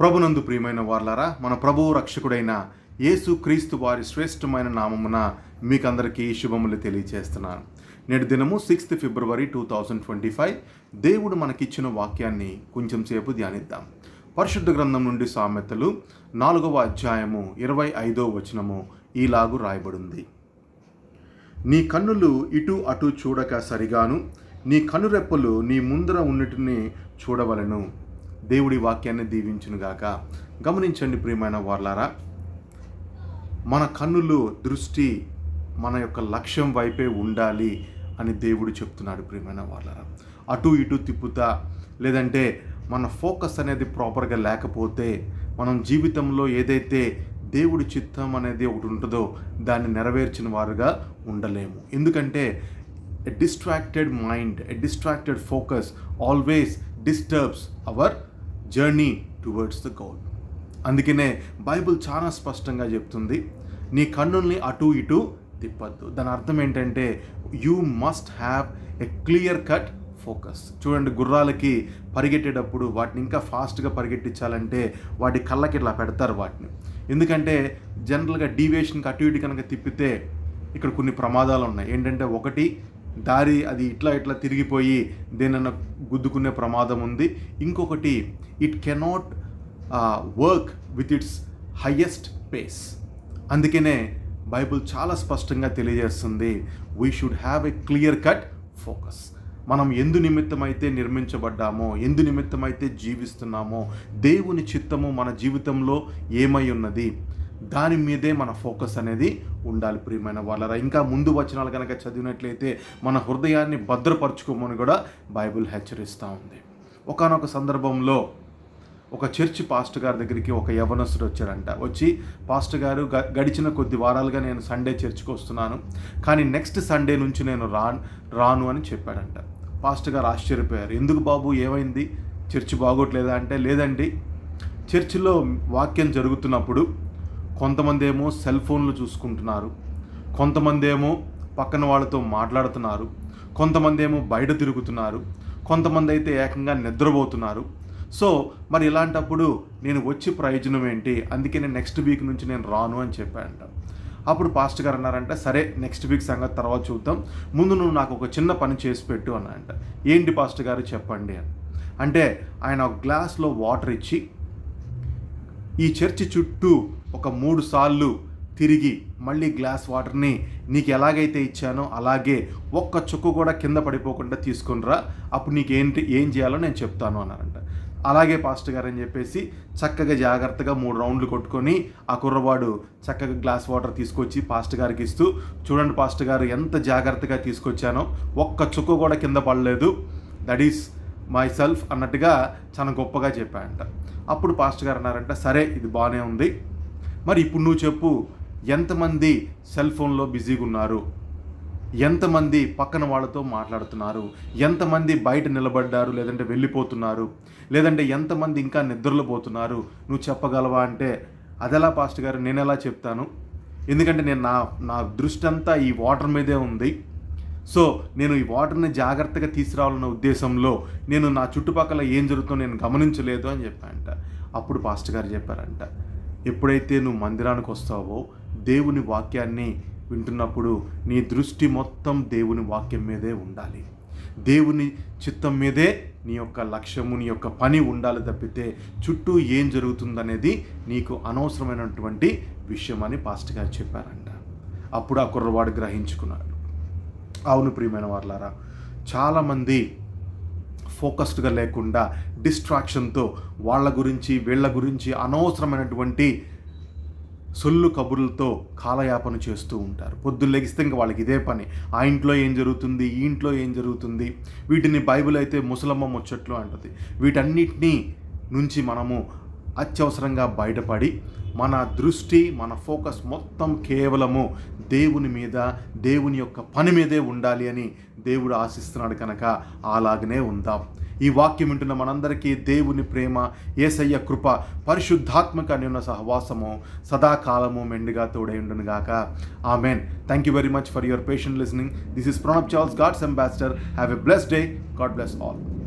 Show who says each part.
Speaker 1: ప్రభునందు ప్రియమైన వార్లారా మన ప్రభువు రక్షకుడైన యేసు క్రీస్తు వారి శ్రేష్టమైన నామమున మీకందరికీ శుభములు తెలియజేస్తున్నాను నేటి దినము sixth February two thousand twenty five. దేవుడు మనకిచ్చిన వాక్యాన్ని కొంచెం సేపు ధ్యానిద్దాం. పరిశుద్ధ గ్రంథం నుండి సామెతలు నాలుగవ అధ్యాయము ఇరవై ఐదో వచనము ఈలాగు రాయబడింది. నీ కన్నులు ఇటు అటు చూడక సరిగాను నీ కనురెప్పలు నీ ముందర ఉన్నటిని చూడవలను. దేవుడి వాక్యాన్ని దీవించునుగాక. గమనించండి ప్రియమైన వార్లారా మన కన్నులు దృష్టి మన యొక్క లక్ష్యం వైపే ఉండాలి అని దేవుడు చెప్తున్నాడు ప్రియమైన వాళ్ళరా అటు ఇటు తిప్పుతా లేదంటే మన ఫోకస్ అనేది ప్రాపర్గా లేకపోతే మనం జీవితంలో ఏదైతే దేవుడి చిత్తం అనేది ఒకటి ఉంటుందో దాన్ని నెరవేర్చిన వారుగా ఉండలేము. ఎందుకంటే a distracted mind a distracted focus always disturbs our journey towards the goal అందుకనే బైబిల్ చాలా స్పష్టంగా చెప్తుంది నీ కన్నుల్ని అటు ఇటు తిప్పద్దు. దాని అర్థం ఏంటంటే you must have a clear cut focus చూడండి గుర్రాలకి పరిగెట్టేటప్పుడు వాటిని ఇంకా ఫాస్ట్గా పరిగెట్టించాలంటే వాటి కళ్ళకి ఇట్లా పెడతారు వాటిని. ఎందుకంటే జనరల్గా డీవియేషన్కి అటు ఇటు కనుక తిప్పితే ఇక్కడ కొన్ని ప్రమాదాలు ఉన్నాయి. ఏంటంటే ఒకటి దారి అది ఇట్లా ఇట్లా తిరిగిపోయి దేనన్నా గుద్దుకునే ప్రమాదం ఉంది. ఇంకొకటి it cannot work with its highest pace అందుకనే బైబుల్ చాలా స్పష్టంగా తెలియజేస్తుంది. We should have a clear cut focus మనం ఎందు నిమిత్తమైతే నిర్మించబడ్డామో ఎందు నిమిత్తమైతే జీవిస్తున్నామో దేవుని చిత్తము మన జీవితంలో ఏమై ఉన్నది? దాని మీదే మన ఫోకస్ అనేది ఉండాలి ప్రియమైన వాళ్ళరా. ఇంకా ముందు వచనాలు కనుక చదివినట్లయితే మన హృదయాన్ని భద్రపరచుకోమని కూడా బైబిల్ హెచ్చరిస్తూ ఉంది. ఒకనొక సందర్భంలో ఒక చర్చి పాస్టర్ గారి దగ్గరికి ఒక యవనస్తుడు వచ్చారంట వచ్చి పాస్టర్ గారు గ గడిచిన కొద్ది వారాలుగా నేను సండే చర్చికి వస్తున్నాను. కానీ నెక్స్ట్ సండే నుంచి నేను రా రాను అని చెప్పాడంట. పాస్టర్ గారు ఆశ్చర్యపోయారు. ఎందుకు బాబు? ఏమైంది? చర్చి బాగోట్లేదా? అంటే లేదండి. చర్చిలో వాక్యం జరుగుతున్నప్పుడు కొంతమంది ఏమో సెల్ ఫోన్లు చూసుకుంటున్నారు కొంతమంది ఏమో పక్కన వాళ్ళతో మాట్లాడుతున్నారు కొంతమంది ఏమో బయట తిరుగుతున్నారు కొంతమంది అయితే ఏకంగా నిద్రపోతున్నారు. సో మరి ఇలాంటప్పుడు నేను వచ్చి ప్రయోజనం ఏంటి? అందుకే నేను నెక్స్ట్ వీక్ నుంచి నేను రాను అని చెప్పాడంట అప్పుడు పాస్టర్ గారు అన్నారంటే సరే నెక్స్ట్ వీక్ సంగతి తర్వాత చూద్దాం. ముందు నువ్వు నాకు ఒక చిన్న పని చేసి పెట్టు అన్నారంట. ఏంటి పాస్టర్ గారు చెప్పండి అని. అంటే ఆయన ఒక గ్లాస్లో వాటర్ ఇచ్చి ఈ చర్చి చుట్టూ ఒక మూడు సార్లు తిరిగి మళ్ళీ గ్లాస్ వాటర్ని నీకు ఎలాగైతే ఇచ్చానో అలాగే ఒక్క చుక్కు కూడా కింద పడిపోకుండా తీసుకునిరా. అప్పుడు నీకు ఏంటి ఏం చేయాలో నేను చెప్తాను అన్నారంట. అలాగే పాస్టర్ గారు అని చెప్పేసి చక్కగా జాగ్రత్తగా మూడు రౌండ్లు కొట్టుకొని ఆ కుర్రవాడు చక్కగా గ్లాస్ వాటర్ తీసుకొచ్చి పాస్టర్ గారికి ఇస్తూ చూడండి పాస్టర్ గారు ఎంత జాగ్రత్తగా తీసుకొచ్చానో ఒక్క చుక్కు కూడా కింద పడలేదు. దట్ ఈస్ మై సెల్ఫ్ అన్నట్టుగా చాలా గొప్పగా చెప్పాడంట అప్పుడు పాస్టర్ గారు అన్నారంట సరే ఇది బాగానే ఉంది. మరి ఇప్పుడు నువ్వు చెప్పు ఎంతమంది సెల్ ఫోన్లో బిజీగా ఉన్నారు ఎంతమంది పక్కన వాళ్ళతో మాట్లాడుతున్నారు? ఎంతమంది బయట నిలబడ్డారు లేదంటే వెళ్ళిపోతున్నారు? లేదంటే ఎంతమంది ఇంకా నిద్రలో పోతున్నారు? నువ్వు చెప్పగలవా అంటే అదెలా పాస్ట్ గారు? నేను ఎలా చెప్తాను? ఎందుకంటే నేను నా నా దృష్టి అంతా ఈ వాటర్ మీదే ఉంది. సో నేను ఈ వాటర్ని జాగ్రత్తగా తీసుకురావాలన్న ఉద్దేశంలో నేను నా చుట్టుపక్కల ఏం జరుగుతుందో నేను గమనించలేదు అని చెప్పానంట అప్పుడు పాస్టర్ గారు చెప్పారంట ఎప్పుడైతే నువ్వు మందిరానికి వస్తావో దేవుని వాక్యాన్ని వింటున్నప్పుడు నీ దృష్టి మొత్తం దేవుని వాక్యం మీదే ఉండాలి. దేవుని చిత్తం మీదే నీ యొక్క లక్ష్యము నీ యొక్క పని ఉండాలి తప్పితే చుట్టూ ఏం జరుగుతుందనేది నీకు అనవసరమైనటువంటి విషయం అని పాస్టర్ గారు చెప్పారంట. అప్పుడు ఆ కుర్రవాడు గ్రహించుకున్నాడు. అవును ప్రియమైన వాళ్ళారా చాలామంది ఫోకస్డ్గా లేకుండా డిస్ట్రాక్షన్తో వాళ్ళ గురించి వీళ్ళ గురించి అనవసరమైనటువంటి సొల్లు కబుర్లతో కాలయాపన చేస్తూ ఉంటారు. పొద్దున్న లెగిస్తే ఇంకా వాళ్ళకి ఇదే పని. ఆ ఇంట్లో ఏం జరుగుతుంది? ఈ ఇంట్లో ఏం జరుగుతుంది? వీటిని బైబిల్ అయితే ముసలమ్మ ముచ్చట్లు అంటుంది. వీటన్నిటినీ నుంచి మనము అత్యవసరంగా బయటపడి మన దృష్టి మన ఫోకస్ మొత్తం కేవలము దేవుని మీద దేవుని యొక్క పని మీదే ఉండాలి అని దేవుడు ఆశిస్తున్నాడు కనుక అలాగనే ఉందాం. ఈ వాక్యం వింటున్న మనందరికీ దేవుని ప్రేమ ఏసయ్య కృప పరిశుద్ధాత్మక అన్యున్న సహవాసము సదాకాలము మెండుగా తోడై ఉండును గాక. Amen thank you very much for your patient listening this is Pranab Charles God's ambassador have a bless day God bless all